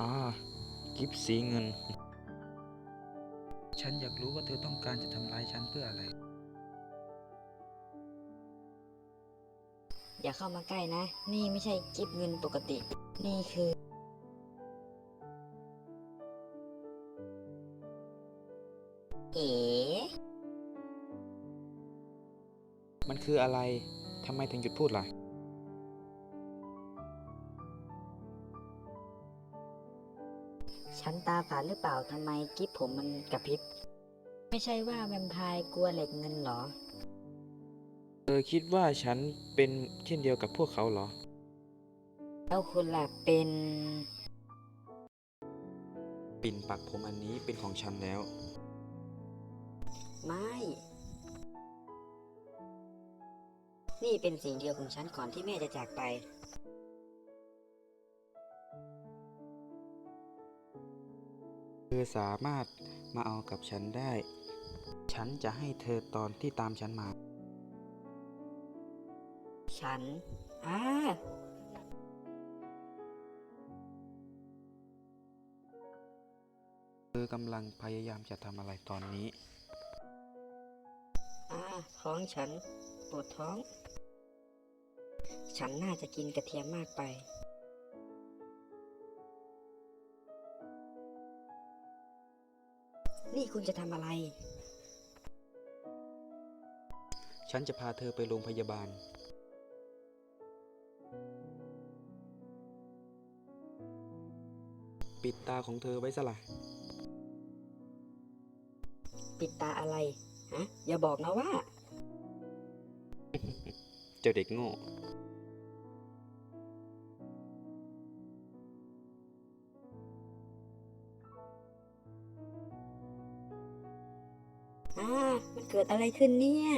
อ่ากิฟสีเงิน ฉันอยากรู้ว่าเธอต้องการจะทำร้ายฉันเพื่ออะไร อย่าเข้ามาใกล้นะ นี่ไม่ใช่กิฟเงินปกติ นี่คือ เอ๋ มันคืออะไร ทำไมถึงหยุดพูดล่ะ ฉันตาฝาดหรือเปล่าทำไมกิฟผมมันกระพริบ ไม่ใช่ว่าแวมไพร์กลัวเหล็กเงินเหรอ เธอคิดว่าฉันเป็นเช่นเดียวกับพวกเขาเหรอ แล้วคุณล่ะเป็น ปิ่นปักผมอันนี้เป็นของฉันแล้ว ไม่ นี่เป็นสิ่งเดียวของฉันก่อนที่แม่จะจากไป เธอสามารถมาเอากับฉันได้ ฉันจะให้เธอตอนที่ตามฉันมา ฉันอ่าเธอกำลังพยายามจะทำอะไรตอนนี้ อ่าท้องฉันปวดท้อง ฉันน่าจะกินกระเทียมมากไป นี่คุณจะทำอะไร ฉันจะพาเธอไปโรงพยาบาล ปิดตาของเธอไว้ซะละ ปิดตาอะไรฮะอย่าบอกนะว่า เจ้าเด็กโง่ อ่ามันเกิดอะไรขึ้นเนี่ย